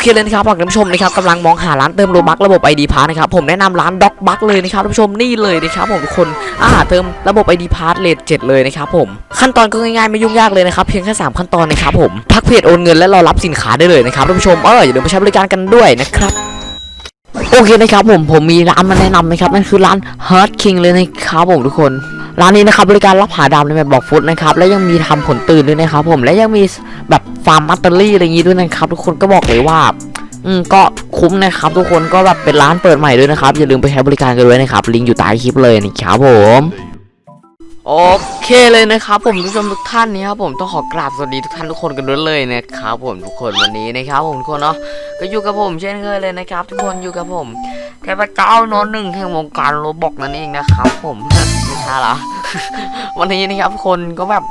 โอเคเลยนะครับฝากท่านผู้ชมนะครับกำลังมองหาร้านเติมโลบักระบบ ID p a s s นะครับผมแนะนำร้านด็อกบักเลยนะครับท่านผู้ชมนี่เลยนะครับผมทุกคนอ่าเติมระบบ ID p a s s เลท7เลยนะครับผมขั้นตอนก็ง่ายๆไม่ยุ่งยากเลยนะครับเพียงแค่3ขั้นตอนนะครับผมทักเพจโอนเงินและรอรับสินค้าได้เลยนะครับท่านผู้ชมเอออย่าลืมไปใช้บริการกันด้วยนะครับโอเคนะครับผมผมมีร้านมาแนะนำนะครับนั่นคือร้าน Heart King เลยนะครับผมทุกคนร้านนี้นะครับบริการรับหาดาวในแบบบอกฟุตนะครับและยังมีทำผลตื่นด้วยนะครับผมและยังมีแบบ ฟาร์มมัตเตอรี่อะไรอย่างงี้ด้วยนะครับ ทุกคนก็บอกเลยว่า อืมก็คุ้มนะครับทุกคนก็แบบเป็นร้านเปิดใหม่ด้วยนะครับ อย่าลืมไปใช้บริการกันด้วยนะครับ ลิงก์อยู่ใต้คลิปเลยนะครับผมโอเคเลยนะครับผมทุกชมทุกท่านนี้ครับผมต้องขอกราบสวัสดีทุกท่านทุกคนกันด้วยเลยนะครับผมทุกคนวันนี้นะครับผมทุกคนเนาะก็อยู่กับผมเช่นเคยเลยนะครับ ทุกคนอยู่กับผมเทพเจ้าโนนหนึ่งแห่งวงการโรบอกนั่นเองนะครับ ผมไม่ใช่ละวันนี้นะครับทุกคนก็แบบ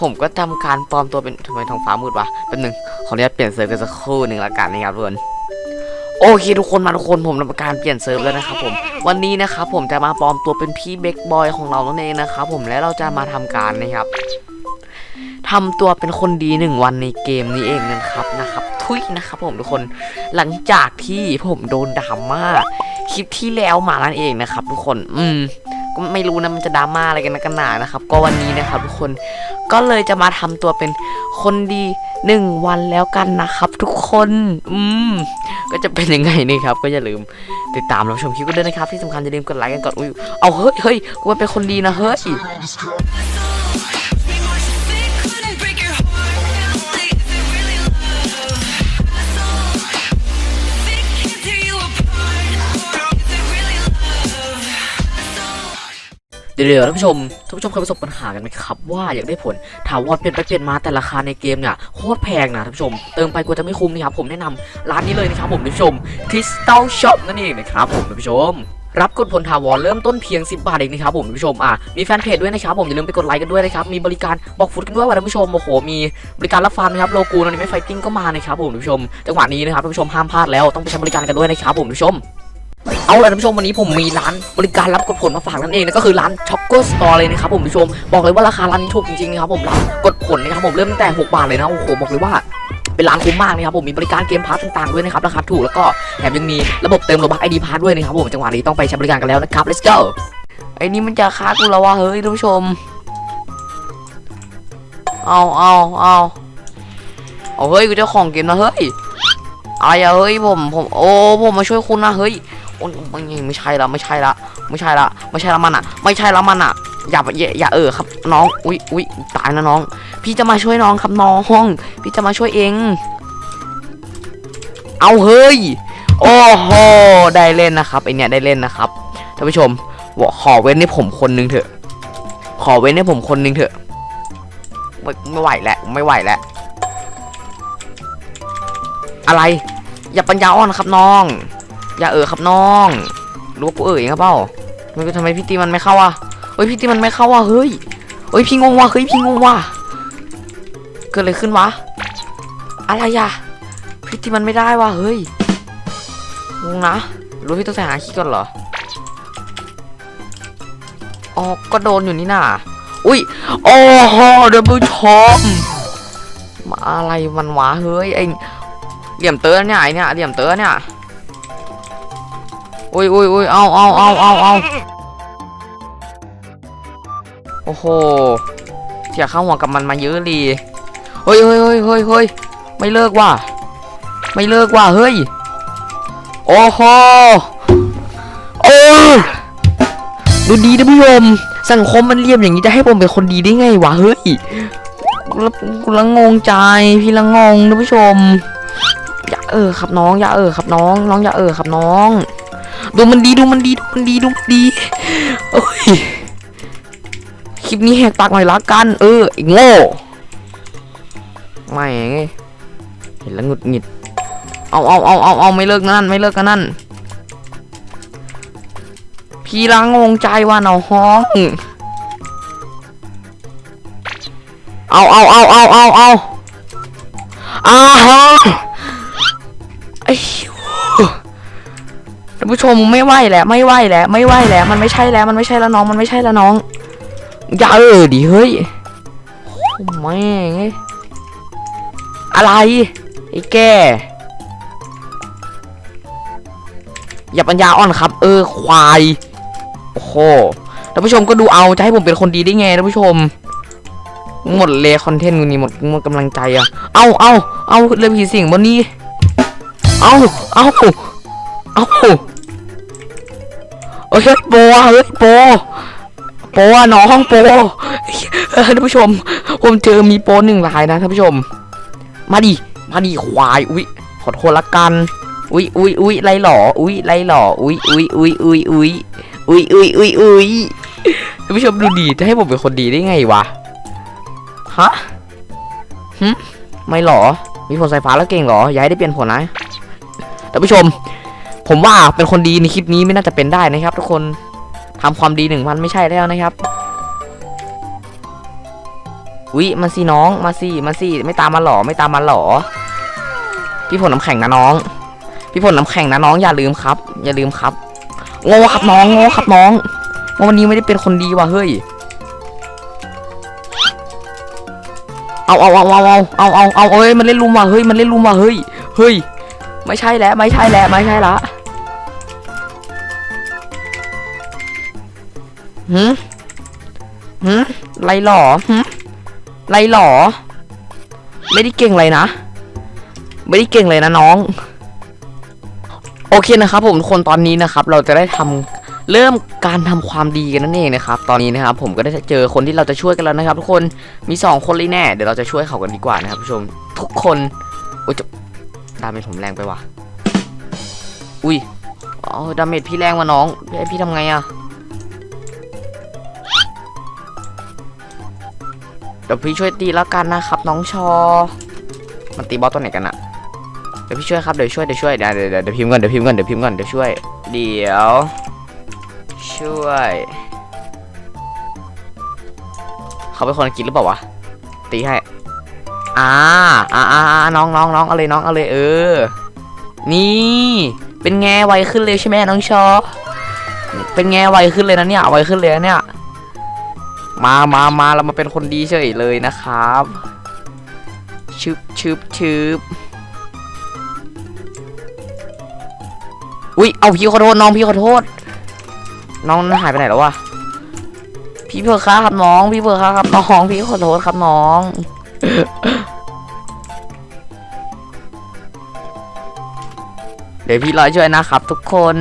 ผมก็ทำการปลอมตัวเป็นทำไมท้องฟ้ามืดวะแป๊บหนึงขออนุญาตเปลี่ยนเซิร์ฟกันสักครู่หนึ่งละกันนะครับทุกคนโอเคทุกคนมาทุกคนผมทำการเปลี่ยนเซิร์ฟแล้วนะครับผมวันนี้นะครับผมจะมาปลอมตัวเป็นพี่เบคบอยของเรานั่นเองนะครับผมและเราจะมาทำการนะครับทำตัวเป็นคนดีหนึ่งวันในเกมนี้เองนะครับนะครับ ทุยนะครับผมทุกคนหลังจากที่ผมโดนดราม่าคลิปที่แล้วมานั่นเองนะครับ ทุกคน อืมก็ไม่รู้นะมันจะดราม่าอะไรกันนะกันหนานะครับ ก็วันนี้นะครับ ทุกคน ก็เลยจะมาทำตัวเป็นคนดีหนึ่งวันแล้วกันนะครับ ทุกคน อืม ก็จะเป็นยังไงนี่ครับ ก็อย่าลืมติดตามรับชมคลิปกันด้วยนะครับ ที่สำคัญอย่าลืมกดไลค์กันก่อนอุ้ยเอาเฮ้ยเฮ้ยกูเป็นคนดีนะเฮ้ย เดี๋ยวๆท่านผู้ชมท่านผู้ชมเคยประสบปัญหากันไหมครับว่าอยากได้ผลถาวรเปลี่ยนไปเปลี่ยนมาแต่ราคาในเกมเนี่ยโคตรแพงนะท่านผู้ชม เติมไปกลัวจะไม่คุ้มนะครับผมแนะนำร้านนี้เลยนะครับผมท่านผู้ชม Crystal Shop นั่นเองนะครับผมท่านผู้ชมรับกดผลถาวรเริ่มต้นเพียง 10 บาทเองนะครับผมท่านผู้ชมอะมีแฟนเพจด้วยนะครับผมอย่าลืมไปกดไลค์กันด้วยนะครับมีบริการบอกฟุตกันด้วยว่าท่านผู้ชมโอ้โหมีบริการรับฟาร์มนะครับโลกูนอนิเมะไฟติ้งก็มานะครับผมท่านผู้ชมจังหวะนี้นะครับท่านผู้ชมห้ามพลาดแล้วต้องไปใช้บริการกันด้วยนะครับผมท่านผู้ชม เอาล่ะท่านผู้ชมวันนี้ผมมีร้านบริการรับกดผลมาฝากนั่นเองนะก็คือร้านช็อกโกสตอร์เลยนะครับผมผู้ชมบอกเลยว่าราคาร้านนี้ถูกจริงๆนะครับผมรับกดผลนะครับผมเริ่มตั้งแต่ 6 บาทเลยนะโอ้โหบอกเลยว่าเป็นร้านคุ้มมากนะครับผมมีบริการเกมพาร์ทต่างๆด้วยนะครับราคาถูกแล้วก็แถมยังมีระบบเติมโลบักไอดีพาร์ทด้วยนะครับผมจังหวะนี้ต้องไปใช้บริการกันแล้วนะครับ let's go ไอ้นี่มันจะฆ่ากูแล้ววะเฮ้ยท่านผู้ชม เอาเอาเอาเอาเฮ้ยกูเจ้าของเกมนะเฮ้ยอะไรอะเฮ้ยผมผมโอ้ผมมาช่วยคุณนะเฮ้ย โอ้ยไม่ไม่ใช่ละไม่ใช่ละไม่ใช่ละไม่ใช่ละมันอะ ไม่ใช่ละมันอะอย่าอย่าอย่าเออครับน้องอุ้ยอุ้ยตายนะน้อง พี่จะมาช่วยน้องครับน้อง พี่จะมาช่วยเอง เอาเฮ้ยโอ้โหได้เล่นนะครับไอเนี้ยได้เล่นนะครับท่านผู้ชมขอเว้นให้ผมคนนึงเถอะ ขอเว้นให้ผมคนนึงเถอะไม่ไม่ไหวแล้วไม่ไหวแล้วอะไร อย่าปัญญาอ่อนครับน้อง อย่าเออครับน้องรู้ว่ากูเออเองครับเปล่าทำไมทำไมพี่ตีมันไม่เข้าอะเฮ้ยพี่ตีมันไม่เข้าอะเฮ้ยเฮ้ยพี่งงว่ะเฮ้ยพี่งงว่ะเกิดอะไรขึ้นวะอะไรอะพี่ตีมันไม่ได้ว่ะเฮ้ยงงนะรู้พี่ต้องใส่หาขี้ก่อนเหรออ๋อก็โดนอยู่นี่น่ะอุ้ยโอ้โหเดี๋ยวผู้ชมมาอะไรมันวะเฮ้ยไอเหลี่ยมเตอร์เนี่ยไอเนี่ยเหลี่ยมเตอร์เนี่ย อุ้ยอุ้ยอุ้ยเอาเอาเอาเอาเอาโอ้โหเสียข้าหัวกับมันมาเยอะดีเฮ้ยเฮ้ยเฮ้ยเฮ้ยเฮ้ยไม่เลิกว่ะไม่เลิกว่ะเฮ้ยโอ้โหโอ้ดูดีนะผู้ชมสังคมมันเรียมอย่างนี้จะให้ผมเป็นคนดีได้ไงวะเฮ้ยกูละกูละงงใจพี่ละงงนะผู้ชมอย่าเออครับน้องอย่าเออครับน้อง น้องอย่าเออครับน้อง ดูมันดีดูมันดีดูมันดีดูมันดีโอ้ยคลิปนี้แหกปากหน่อยละกัน เออไอ้โง่ไม่ไงเห็นแล้วหงุดหงิดเอาเอาเอาเอาเอาไม่เลิกนั่นไม่เลิกกันนั่นพี่ละงงใจว่าเนาห้องเอาเอาเอาเอาเอาเอาอ้า ผู้ชมไม่ไหวแล้วไม่ไหวแล้วไม่ไหวแล้วมันไม่ใช่แล้วมันไม่ใช่แล้วน้องมันไม่ใช่แล้วน้องอย่าเออดิเฮ้ยแม่งอะไรไอ้แกอย่าปัญญาอ่อนครับ เออควายโอ้โหท่านผู้ชมก็ดูเอาจะให้ผมเป็นคนดีได้ไงท่านผู้ชม หมดเลยคอนเทนต์กูนี่หมดหมดกำลังใจอะเอาเอาเอาเรื่องผีสิงบนนี้ เอาเอาเอา โอ้ยโปอะเฮ้ยโปโปอะน้องโปเออท่านผู้ชม ผมเจอมีโปหนึ่งลายนะท่านผู้ชม มาดิมาดิควายอุ้ยขอโทษละกัน อุ้ยอุ้ยอุ้ยไรหล่ออุ้ยไรหล่ออุ้ยอุ้ยอุ้ยอุ้ยอุ้ยอุ้ยอุ้ยอุ้ยอุ้ยท่านผู้ชมดูดีจะให้ผมเป็นคนดีได้ไงวะฮะหึไม่หรอ มีผลสายฟ้าแล้วเก่งหรอย้ายได้เปลี่ยนผลนะท่านผู้ชม ผมว่าเป็นคนดีในคลิปนี้ไม่น่าจะเป็นได้นะครับ ทุกคนทำความดีหนึ่งพันไม่ใช่แล้วนะครับวิมาสิน้องมาสิมาสิไม่ตามมาหรอไม่ตามมาหรอ พี่ผลน้ำแข็งนะน้อง พี่ผลน้ำแข็งนะน้องอย่าลืมครับ อย่าลืมครับโง่ครับน้องโง่ครับน้องวันนี้ไม่ได้เป็นคนดีว่ะเฮ้ยเอาเอาเอาเอาเอาเอาเอาเอาเอ้ยมันเล่นลุมว่ะเฮ้ยมันเล่นลุมว่ะเฮ้ยเฮ้ยไม่ใช่แล้วไม่ใช่แล้วไม่ใช่ละ หืมหืมไรหล่อหืมไรหล่อไม่ได้เก่งเลยนะ ไม่ได้เก่งเลยนะน้อง โอเคนะครับ ผมทุกคนตอนนี้นะครับ เราจะได้ทำเริ่มการทำความดีกันนั่นเองนะครับ ตอนนี้นะครับ ผมก็ได้เจอคนที่เราจะช่วยกันแล้วนะครับ ทุกคนมีสองคนเลยแน่ เดี๋ยวเราจะช่วยเขากันดีกว่านะครับผู้ชมทุกคนโอ้ยจะดาเมจผมแรงไปว่ะ อุ้ยอ๋อดาเมจพี่แรงว่ะน้องพี่พี่ทำไงอะ เดี๋ยวพี่ช่วยตีแล้วกันนะครับ น้องชอ มันตีบอสตัวไหนกันอะเดี๋ยวพี่ช่วยครับเดี๋ยวช่วยเดี๋ยวช่วยเดี๋ยวเดี๋ยวเดี๋ยวพิมพ์ก่อนเดี๋ยวพิมพ์ก่อนเดี๋ยวพิมพ์ก่อนเดี๋ยวช่วยเดี๋ยวช่วย เขาเป็นคนกฤษหรือเปล่าวะตีให้อ่าอ่าอ่าน้องน้องน้องอาเลยน้องอาเลยเออ นี่ เป็นไงไวขึ้นเลยใช่ไหมน้องชอ เป็นไงไวขึ้นเลยนะเนี่ยไวขึ้นเลยนะเนี่ย มามามาเรามาเป็นคนดีเฉยเลยนะครับชึบชึบชึบอุ้ยเอาพี่ขอโทษน้องพี่ขอโทษ น้องหายไปไหนแล้ววะพี่เพื่อค้าครับน้อง พี่เพื่อค้าครับน้องพี่ขอโทษครับน้องเดี๋ยวพี่รอช่วยนะครับทุกคน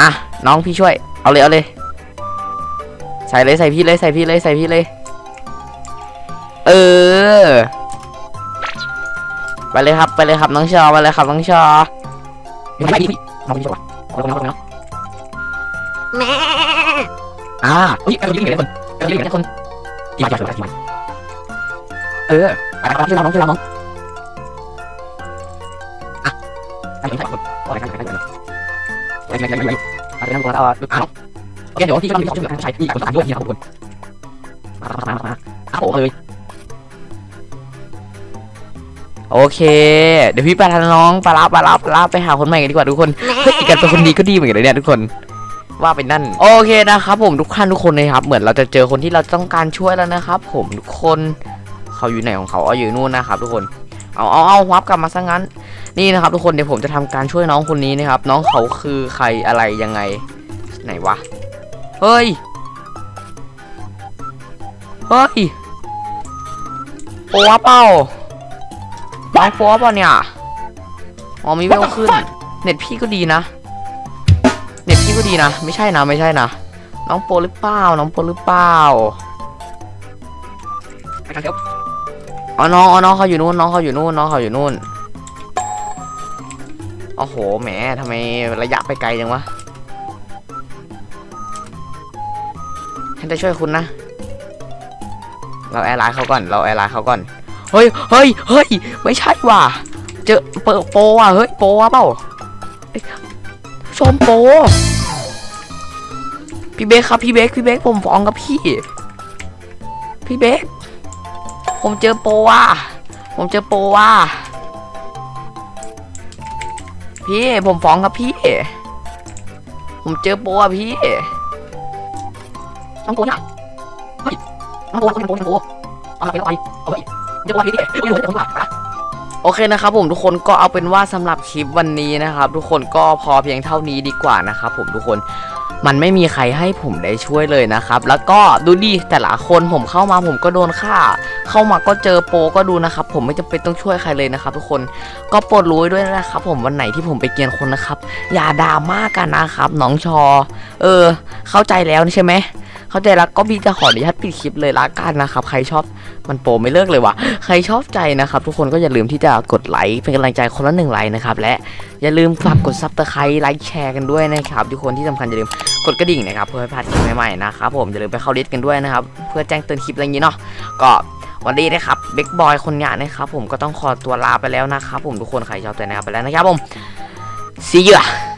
อะ น้องพี่ช่วย เอาเลย เอาเลย ใส่เลยใส่พี่เลยใส่พี่เลยใส่พี่เลย เออ ไปเลยครับไปเลยครับน้องชอไปเลยครับน้องชอไม่พี่น้องพี่ชอขอโทษนะขอโทษนะอ่าเฮ้ยกำลังยืนอยู่เลยคนกำลังยืนอยู่เลยคนที่มาที่มาที่มาเออไปครับช่วยเราน้องช่วยเราน้องอะใส่ใส่คนขออะไรกันใส่กันใส่ใส่ใส่ใส่ใส่ใส่ตัวเอาลูกเอา โอเคเดี๋ยวที่กำลังมีช่วยกันใช้ที่คนสามด้วยนี่ครับทุกคนมามามามาอ้าวเลยโอเค เดี๋ยวพี่ไปทางน้องไปรับไปรับไปรับไปหาคนใหม่กันดีกว่าทุกคนเฮ้ยกันเป็นคนดีก็ดีเหมือนกันเลยเนี่ยทุกคนว่าเป็นนั่น โอเคนะครับ ผมทุกท่านทุกคนนะครับ เหมือนเราจะเจอคนที่เราต้องการช่วยแล้วนะครับ ผมทุกคนเขาอยู่ไหนของเขาเอาอยู่นู่นนะครับ ทุกคนเอาเอาเอาวับกลับมาซะงั้น นี่นะครับ ทุกคนเดี๋ยวผมจะทำการช่วยน้องคนนี้นะครับ น้องเขาคือใครอะไรยังไง ไหนวะ เฮ้ย เฮ้ย โอ้วะเปล่าน้องโฟป่ะเนี่ย อ๋อมีเวลขึ้น เน็ตพี่ก็ดีนะ เน็ตพี่ก็ดีนะ ไม่ใช่นะ ไม่ใช่นะ น้องโปรหรือเปล่า น้องโปรหรือเปล่าอ๋อน้องอ๋อน้องเขาอยู่นู่น น้องเขาอยู่นู่น น้องเขาอยู่นู่น โอ้โห แหมทำไมระยะไปไกลจังวะ ฉันจะช่วยคุณนะ เราแอร์ไลน์เขาก่อน เราแอร์ไลน์เขาก่อน เฮ้ยเฮ้ยเฮ้ยไม่ใช่ว่ะ เจอเปิดโปรว่ะ เฮ้ย โปรว่ะเปล่าเอ้ยชมโปรพี่เบคครับ พี่เบค พี่เบค ผมฟ้องกับพี่ พี่เบค ผมเจอโปรว่ะ ผมเจอโปรว่ะ พี่ ผมฟ้องกับพี่ ผมเจอโปรอะพี่ น้องโปรเนี่ยเฮ้ยน้องโปรน้องโปรน้องโปรเอาละไปเอาไปเอาไปเดี๋ยววันนี้เดี๋ยววันนี้ผมมาโอเคนะครับผมทุกคนก็เอาเป็นว่าสำหรับคลิปวันนี้นะครับ ทุกคนก็พอเพียงเท่านี้ดีกว่านะครับผมทุกคนมันไม่มีใครให้ผมได้ช่วยเลยนะครับ แล้วก็ดูดิแต่ละคนผมเข้ามาผมก็โดนฆ่า เข้ามาก็เจอโปก็ดูนะครับ ผมไม่จำเป็นต้องช่วยใครเลยนะครับ ทุกคนก็โปรดรู้ด้วยนะครับ ผมวันไหนที่ผมไปเกลียนคนนะครับ อย่าด่ามากกันนะครับน้องชอ เออ เข้าใจแล้วใช่ไหม เข้าใจแล้วก็บีจะขออนุญาตปิดคลิปเลยละกันนะครับใครชอบมันโปรไม่เลิกเลยว่ะใครชอบใจนะครับ ทุกคนก็อย่าลืมที่จะกดไลค์เป็นกำลังใจคนละหนึ่งไลค์นะครับและอย่าลืมฝากกดซับสไครต์ไลค์แชร์กันด้วยนะครับทุกคนที่สำคัญอย่าลืมกดกระดิ่งนะครับเพื่อไม่พลาดคลิปใหม่ๆนะครับผมอย่าลืมไปเข้าลิสต์กันด้วยนะครับเพื่อแจ้งเตือนคลิปอะไรอย่างนี้เนาะก็วันนี้นะครับเบกบอยคนงานนะครับผมก็ต้องขอตัวลาไปแล้วนะครับผมทุกคนใครชอบใจนะครับไปแล้วนะครับผม see you